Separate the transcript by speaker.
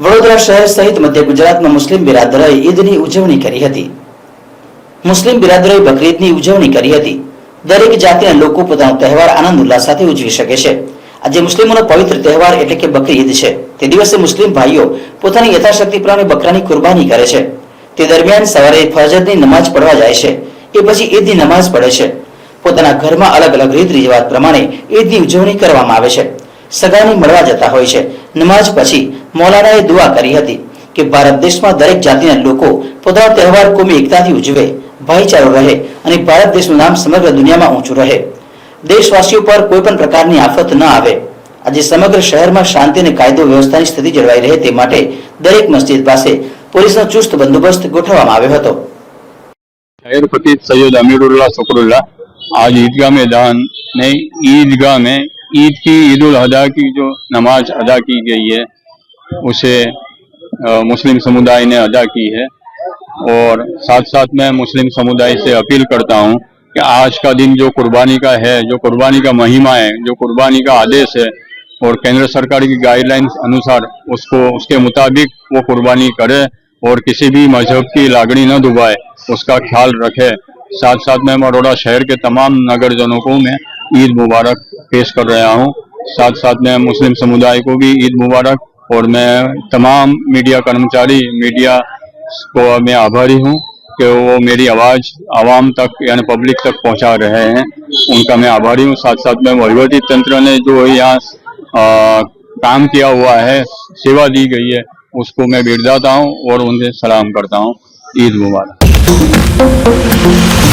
Speaker 1: વડોદરા શહેર સહિત મધ્ય ગુજરાતમાં મુસ્લિમ બિરાદરોએ ઈદની ઉજવણી કરી હતી. મુસ્લિમ બિરાદરોએ બકરીદની ઉજવણી કરી હતી. દરેક જાતિના લોકો પોતાનો તહેવાર આનંદ ઉલ્લાસ સાથે ઉજવી શકે છે. આજે મુસ્લિમોનો પવિત્ર તહેવાર એટલે કે બકરી ઈદ છે. તે દિવસે મુસ્લિમ ભાઈઓ પોતાની યથાશક્તિ પ્રમાણે બકરાની કુરબાની કરે છે. તે દરમિયાન સવારે ફરજતની નમાઝ પડવા જાય છે. એ પછી ઈદની નમાઝ પડે છે. પોતાના ઘરમાં અલગ અલગ રીત રિવાજ પ્રમાણે ઈદની ઉજવણી કરવામાં આવે છે. સગાની મળવા જતા હોય છે. નમાઝ પછી મૌલાનાએ દુઆ કરી હતી કે ભારત દેશમાં દરેક જાતિના લોકો પોતાનો તહેવાર કોમી એકતાથી ઉજવે, ભાઈચારો રહે અને ભારત દેશનું નામ સમગ્ર દુનિયામાં ઊંચું રહે. દેશવાસીઓ પર કોઈ પણ પ્રકારની આફત ન આવે. આજે સમગ્ર શહેરમાં શાંતિ અને કાયદો વ્યવસ્થાની સ્થિતિ જળવાઈ રહે તે માટે દરેક મસ્જિદ પાસે પોલીસનો ચુસ્ત બંદોબસ્ત ગોઠવવામાં આવ્યો હતો.
Speaker 2: શહેર સૈયદ અમીરુલ્લાહ શુકરુલ્લાહ आज ईदगाह मैदान में ईदगाह में, ईद की ईद उल की जो नमाज़ अदा की गई है, उसे मुस्लिम समुदाय ने अदा की है। और साथ साथ मैं मुस्लिम समुदाय से अपील करता हूँ कि आज का दिन जो कुर्बानी का है, जो कुर्बानी का महिमा है, जो कुर्बानी का आदेश है, और केंद्र सरकार की गाइडलाइंस अनुसार उसको, उसके मुताबिक वो कुर्बानी करे, और किसी भी मज़हब की लागणी न दुबाए, उसका ख्याल रखे। साथ साथ मैं बड़ौदा शहर के तमाम नगरजनों को मैं ईद मुबारक पेश कर रहा हूँ। साथ साथ मैं मुस्लिम समुदाय को भी ईद मुबारक और मैं तमाम मीडिया कर्मचारी, मीडिया को मैं आभारी हूँ कि वो मेरी आवाज़ आवाम तक, यानी पब्लिक तक पहुँचा रहे हैं। उनका मैं आभारी हूँ। साथ साथ में वहीवटी तंत्र ने जो यहाँ काम किया हुआ है, सेवा दी गई है, उसको मैं बिरदाता हूँ और उनसे सलाम करता हूँ। ईद मुबारक। Thank you.